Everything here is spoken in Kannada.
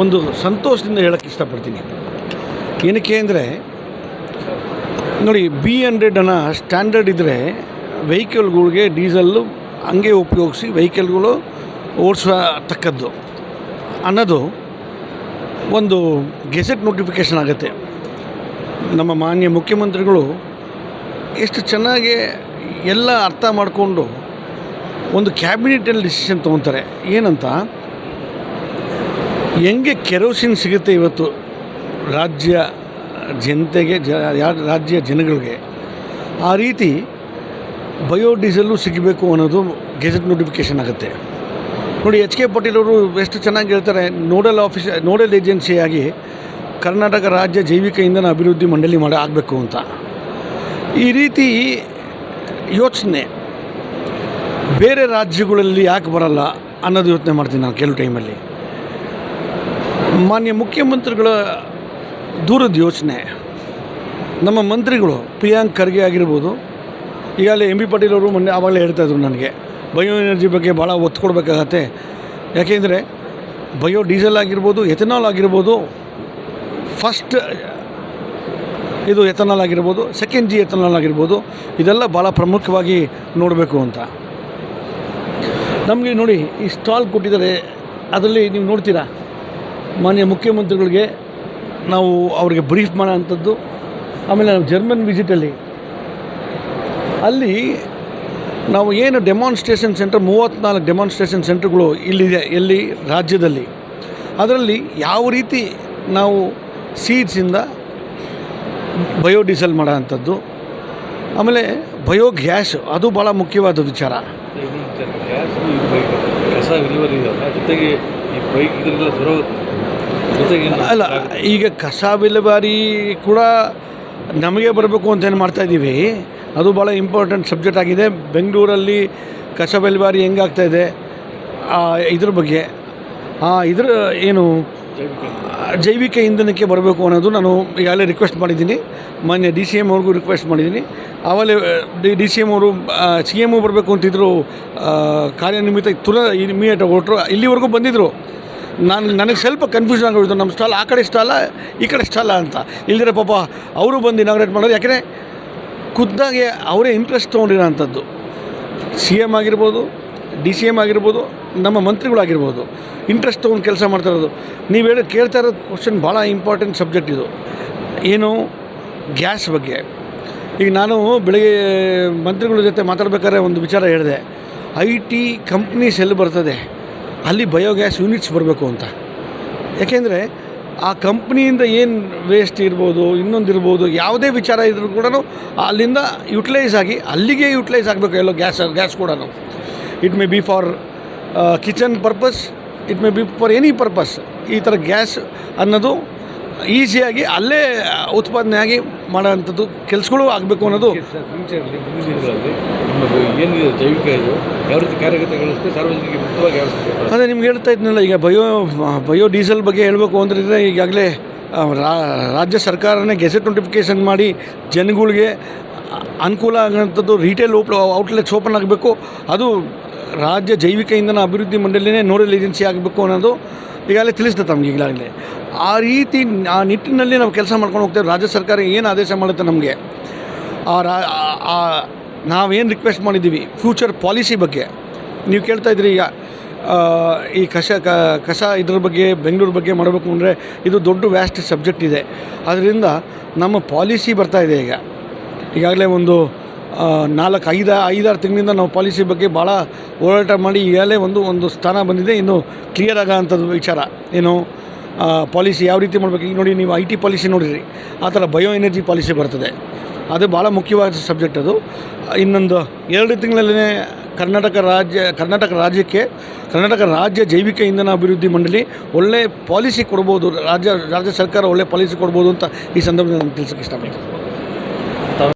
ಒಂದು ಸಂತೋಷದಿಂದ ಹೇಳೋಕ್ಕೆ ಇಷ್ಟಪಡ್ತೀನಿ. ಏನಕ್ಕೆ ಅಂದರೆ, ನೋಡಿ ಬಿ ಹಂಡ್ರೆಡನ್ನು ಸ್ಟ್ಯಾಂಡರ್ಡ್ ಇದ್ದರೆ ವೆಹಿಕಲ್ಗಳಿಗೆ ಡೀಸಲ್ಲು ಹಂಗೆ ಉಪಯೋಗಿಸಿ ವೆಹಿಕಲ್ಗಳು ಓಡಿಸತಕ್ಕದ್ದು. ಅನ್ನೋದು ಒಂದು ಗೆಸೆಟ್ ನೋಟಿಫಿಕೇಷನ್ ಆಗುತ್ತೆ. ನಮ್ಮ ಮಾನ್ಯ ಮುಖ್ಯಮಂತ್ರಿಗಳು ಎಷ್ಟು ಚೆನ್ನಾಗಿ ಎಲ್ಲ ಅರ್ಥ ಮಾಡಿಕೊಂಡು ಒಂದು ಕ್ಯಾಬಿನೆಟಲ್ಲಿ ಡಿಸಿಷನ್ ತೊಗೊತಾರೆ. ಏನಂತ? ಹೆಂಗೆ ಕೆರೋಸಿನ್ ಸಿಗುತ್ತೆ ಇವತ್ತು ರಾಜ್ಯ ಜನತೆಗೆ, ಜ ರಾಜ್ಯ ಜನಗಳಿಗೆ? ಆ ರೀತಿ ಬಯೋಡೀಸೆಲ್ಲು ಸಿಗಬೇಕು ಅನ್ನೋದು ಗೆಜೆಟ್ ನೋಟಿಫಿಕೇಷನ್ ಆಗುತ್ತೆ. ನೋಡಿ, ಎಚ್ ಕೆ ಪಾಟೀಲ್ ಅವರು ಎಷ್ಟು ಚೆನ್ನಾಗಿ ಹೇಳ್ತಾರೆ, ನೋಡಲ್ ಆಫೀಸ್, ನೋಡಲ್ ಏಜೆನ್ಸಿಯಾಗಿ ಕರ್ನಾಟಕ ರಾಜ್ಯ ಜೈವಿಕ ಇಂಧನ ಅಭಿವೃದ್ಧಿ ಮಂಡಳಿ ಮಾಡಿ ಆಗಬೇಕು ಅಂತ. ಈ ರೀತಿ ಯೋಚನೆ ಬೇರೆ ರಾಜ್ಯಗಳಲ್ಲಿ ಯಾಕೆ ಬರಲ್ಲ ಅನ್ನೋದು ಯೋಚನೆ ಮಾಡ್ತೀನಿ ನಾನು ಕೆಲವು ಟೈಮಲ್ಲಿ. ಮಾನ್ಯ ಮುಖ್ಯಮಂತ್ರಿಗಳ ದೂರದ ಯೋಚನೆ. ನಮ್ಮ ಮಂತ್ರಿಗಳು ಪ್ರಿಯಾಂಕ್ ಖರ್ಗೆ ಆಗಿರ್ಬೋದು, ಈಗಾಗಲೇ ಎಂ ಬಿ ಪಾಟೀಲ್ ಅವರು ಮೊನ್ನೆ ಆವಾಗಲೇ ಹೇಳ್ತಾಯಿದ್ರು ನನಗೆ, ಬಯೋ ಎನರ್ಜಿ ಬಗ್ಗೆ ಭಾಳ ಒತ್ತು ಕೊಡಬೇಕಾಗತ್ತೆ. ಯಾಕೆಂದರೆ ಬಯೋ ಡೀಸೆಲ್ ಆಗಿರ್ಬೋದು, ಎಥೆನಾಲ್ ಆಗಿರ್ಬೋದು, ಫಸ್ಟ್ ಇದು ಎಥನಾಲ್ ಆಗಿರ್ಬೋದು, ಸೆಕೆಂಡ್ ಜಿ ಎಥನಾಲ್ ಆಗಿರ್ಬೋದು, ಇದೆಲ್ಲ ಭಾಳ ಪ್ರಮುಖವಾಗಿ ನೋಡಬೇಕು ಅಂತ. ನಮಗೆ ನೋಡಿ, ಈ ಸ್ಟಾಲ್ ಕೊಟ್ಟಿದ್ದಾರೆ, ಅದರಲ್ಲಿ ನೀವು ನೋಡ್ತೀರಾ? ಮಾನ್ಯ ಮುಖ್ಯಮಂತ್ರಿಗಳಿಗೆ ನಾವು ಅವರಿಗೆ ಬ್ರೀಫ್ ಮಾಡೋ ಅಂಥದ್ದು ಆಮೇಲೆ ನಾವು ಜರ್ಮನ್ ವಿಸಿಟಲ್ಲಿ ಅಲ್ಲಿ. ನಾವು ಏನು ಡೆಮಾನ್ಸ್ಟ್ರೇಷನ್ ಸೆಂಟರ್ ಮೂವತ್ತ್ನಾಲ್ಕು ಡೆಮಾನ್ಸ್ಟ್ರೇಷನ್ ಸೆಂಟರ್ಗಳು ಇಲ್ಲಿದೆ, ಎಲ್ಲಿ? ರಾಜ್ಯದಲ್ಲಿ. ಅದರಲ್ಲಿ ಯಾವ ರೀತಿ ನಾವು ಸೀಡ್ಸಿಂದ ಬಯೋಡೀಸೆಲ್ ಮಾಡೋ ಅಂಥದ್ದು ಆಮೇಲೆ ಬಯೋ ಗ್ಯಾಸ್ ಅದು ಭಾಳ ಮುಖ್ಯವಾದ ವಿಚಾರ. ಗ್ಯಾಸ್ ಜೊತೆಗೆ ಈ ಬೈಕ್ ಇದ್ರಿಂದ ಅಲ್ಲ ಈಗ ಕಸ ವಿಲೇವಾರಿ ಕೂಡ ನಮಗೆ ಬರಬೇಕು ಅಂತ ಏನು ಮಾಡ್ತಾಯಿದ್ದೀವಿ ಅದು ಭಾಳ ಇಂಪಾರ್ಟೆಂಟ್ ಸಬ್ಜೆಕ್ಟ್ ಆಗಿದೆ. ಬೆಂಗಳೂರಲ್ಲಿ ಕಸ ವಿಲೇವಾರಿ ಹೆಂಗಾಗ್ತಾಯಿದೆ ಇದ್ರ ಬಗ್ಗೆ. ಇದ್ರ ಏನು ಜೈವಿಕ ಇಂಧನಕ್ಕೆ ಬರಬೇಕು ಅನ್ನೋದು ನಾನು ಈಗಾಗಲೇ ರಿಕ್ವೆಸ್ಟ್ ಮಾಡಿದ್ದೀನಿ. ಮಾನ್ಯ ಡಿ ಸಿ ಎಂ ಅವ್ರಿಗೂ ರಿಕ್ವೆಸ್ಟ್ ಮಾಡಿದ್ದೀನಿ. ಆಮೇಲೆ ಡಿ ಸಿ ಎಂ ಅವರು ಸಿ ಎಂ ಬರಬೇಕು ಅಂತಿದ್ರು ಆ, ಕಾರ್ಯನಿಮಿತ್ತ ತುರ ಇಮಿಡಿಯೇಟ್ ಕೊಟ್ಟರು. ಇಲ್ಲಿವರೆಗೂ ಬಂದಿದ್ದರು ನಾನು ನನಗೆ ಸ್ವಲ್ಪ ಕನ್ಫ್ಯೂಷನ್ ಆಗೋಯ್ತು. ನಮ್ಮ ಸ್ಟಾಲ್ ಆ ಕಡೆ ಸ್ಟಾಲ ಈ ಕಡೆ ಸ್ಟಾಲ ಅಂತ. ಇಲ್ದಿರ ಪಾಪ ಅವರು ಬಂದು ಇನಾಗ್ರೇಟ್ ಮಾಡೋದು ಯಾಕೆಂದರೆ ಖುದ್ದಾಗೆ ಅವರೇ ಇಂಟ್ರೆಸ್ಟ್ ತೊಗೊಂಡಿರೋ ಅಂಥದ್ದು ಸಿ ಎಂ ಆಗಿರ್ಬೋದು ಡಿ ಸಿ ಎಂ ಆಗಿರ್ಬೋದು, ನಮ್ಮ ಮಂತ್ರಿಗಳಾಗಿರ್ಬೋದು. ಇಂಟ್ರೆಸ್ಟ್ ತೊಗೊಂಡು ಕೆಲಸ ಮಾಡ್ತಾ ಇರೋದು. ನೀವು ಹೇಳಿ ಕೇಳ್ತಾ ಇರೋದು ಕ್ವಶನ್ ಭಾಳ ಇಂಪಾರ್ಟೆಂಟ್ ಸಬ್ಜೆಕ್ಟ್ ಇದು. ಏನು? ಗ್ಯಾಸ್ ಬಗ್ಗೆ. ಈಗ ನಾನು ಬೆಳಗ್ಗೆ ಮಂತ್ರಿಗಳ ಜೊತೆ ಮಾತಾಡ್ಬೇಕಾದ್ರೆ ಒಂದು ವಿಚಾರ ಹೇಳಿದೆ. ಐ ಟಿ ಕಂಪ್ನೀಸ್ ಎಲ್ಲಿ ಬರ್ತದೆ? ಅಲ್ಲಿ ಬಯೋಗ್ಯಾಸ್ ಯೂನಿಟ್ಸ್ ಬರಬೇಕು ಅಂತ. ಯಾಕೆಂದರೆ ಆ ಕಂಪ್ನಿಯಿಂದ ಏನು ವೇಸ್ಟ್ ಇರ್ಬೋದು, ಇನ್ನೊಂದು ಇರ್ಬೋದು, ಯಾವುದೇ ವಿಚಾರ ಇದ್ರೂ ಕೂಡ ಅಲ್ಲಿಂದ ಯುಟಿಲೈಸ್ ಆಗಿ ಅಲ್ಲಿಗೆ ಯುಟಿಲೈಸ್ ಆಗಬೇಕು ಎಲ್ಲೋ ಗ್ಯಾಸ್ ಗ್ಯಾಸ್ ಕೂಡ it may be for kitchen purpose it may be for any purpose ಈ ಥರ ಗ್ಯಾಸ್ ಅನ್ನೋದು ಈಸಿಯಾಗಿ ಅಲ್ಲೇ ಉತ್ಪಾದನೆ ಆಗಿ ಮಾಡೋವಂಥದ್ದು ಕೆಲಸಗಳು ಆಗಬೇಕು ಅನ್ನೋದು ಫ್ಯೂಚರಲ್ಲಿ ದಿನಗಳಲ್ಲಿ ಏನಿದೆ ಜೈವಿಕ ಇದು ಯಾವ ರೀತಿ ಕಾರ್ಯಗತಗೊಳಿಸುತ್ತೆ ಸಾರ್ವಜನಿಕ ಮುಕ್ತವಾಗಿ ರೀತಿ ಅದೇ ನಿಮ್ಗೆ ಹೇಳ್ತಾ ಇದ್ನಲ್ಲ ಈಗ ಬಯೋ ಬಯೋ ಡೀಸೆಲ್ ಬಗ್ಗೆ ಹೇಳಬೇಕು ಅಂದ್ರೆ ಈಗಾಗಲೇ ರಾಜ್ಯ ಸರ್ಕಾರನೇ ಗೆಸೆಟ್ ನೋಟಿಫಿಕೇಷನ್ ಮಾಡಿ ಜನಗಳಿಗೆ ಅನುಕೂಲ ಆಗೋಂಥದ್ದು ರೀಟೇಲ್ ಓಪ್ ಔಟ್ಲೆಟ್ಸ್ ಓಪನ್ ಆಗಬೇಕು. ಅದು ರಾಜ್ಯ ಜೈವಿಕ ಇಂಧನ ಅಭಿವೃದ್ಧಿ ಮಂಡಳಿನೇ ನೋಡಲ್ ಏಜೆನ್ಸಿ ಆಗಬೇಕು ಅನ್ನೋದು ಈಗಾಗಲೇ ತಿಳಿಸ್ತದೆ ತಮಗೆ ಈಗಾಗಲೇ. ಆ ರೀತಿ ಆ ನಿಟ್ಟಿನಲ್ಲಿ ನಾವು ಕೆಲಸ ಮಾಡ್ಕೊಂಡು ಹೋಗ್ತೇವೆ ರಾಜ್ಯ ಸರ್ಕಾರ ಏನು ಆದೇಶ ಮಾಡುತ್ತೆ ನಮಗೆ? ಆ ರಾ ನಾವೇನು ರಿಕ್ವೆಸ್ಟ್ ಮಾಡಿದ್ದೀವಿ? ಫ್ಯೂಚರ್ ಪಾಲಿಸಿ ಬಗ್ಗೆ. ನೀವು ಕೇಳ್ತಾ ಇದ್ರಿ ಈಗ ಈ ಕಸ ಕಸ ಇದ್ರ ಬಗ್ಗೆ, ಬೆಂಗಳೂರು ಬಗ್ಗೆ ಮಾಡಬೇಕು ಅಂದರೆ ಇದು ದೊಡ್ಡ ವ್ಯಾಸ್ಟ್ ಸಬ್ಜೆಕ್ಟ್ ಇದೆ. ಅದರಿಂದ ನಮ್ಮ ಪಾಲಿಸಿ ಬರ್ತಾ ಇದೆ ಈಗ. ಈಗಾಗಲೇ ಒಂದು ನಾಲ್ಕು, ಐದು, ಐದಾರು ತಿಂಗಳಿಂದ ನಾವು ಪಾಲಿಸಿ ಬಗ್ಗೆ ಭಾಳ ಹೋರಾಟ ಮಾಡಿ ಈಗಾಗಲೇ ಒಂದು ಒಂದು ಸ್ಥಾನ ಬಂದಿದೆ. ಇನ್ನು ಕ್ಲಿಯರ್ ಆಗೋ ಅಂಥದ್ದು ವಿಚಾರ. ಏನು ಪಾಲಿಸಿ ಯಾವ ರೀತಿ ಮಾಡಬೇಕು? ಈಗ ನೋಡಿ, ನೀವು ಐ ಟಿ ಪಾಲಿಸಿ ನೋಡಿರಿ ಆ ಥರ ಬಯೋ ಎನರ್ಜಿ ಪಾಲಿಸಿ ಬರ್ತದೆ. ಅದು ಭಾಳ ಮುಖ್ಯವಾದ ಸಬ್ಜೆಕ್ಟ್ ಅದು. ಇನ್ನೊಂದು, ಎರಡು ತಿಂಗಳಲ್ಲೇ ಕರ್ನಾಟಕ ರಾಜ್ಯ, ಕರ್ನಾಟಕ ರಾಜ್ಯಕ್ಕೆ, ಕರ್ನಾಟಕ ರಾಜ್ಯ ಜೈವಿಕ ಇಂಧನ ಅಭಿವೃದ್ಧಿ ಮಂಡಳಿ ಒಳ್ಳೆ ಪಾಲಿಸಿ ಕೊಡ್ಬೋದು. ರಾಜ್ಯ ರಾಜ್ಯ ಸರ್ಕಾರ ಒಳ್ಳೆ ಪಾಲಿಸಿ ಕೊಡ್ಬೋದು ಅಂತ ಈ ಸಂದರ್ಭದಲ್ಲಿ ನಾನು ತಿಳಿಸೋಕ್ಕೆ ಇಷ್ಟಪಡ್ತೀನಿ.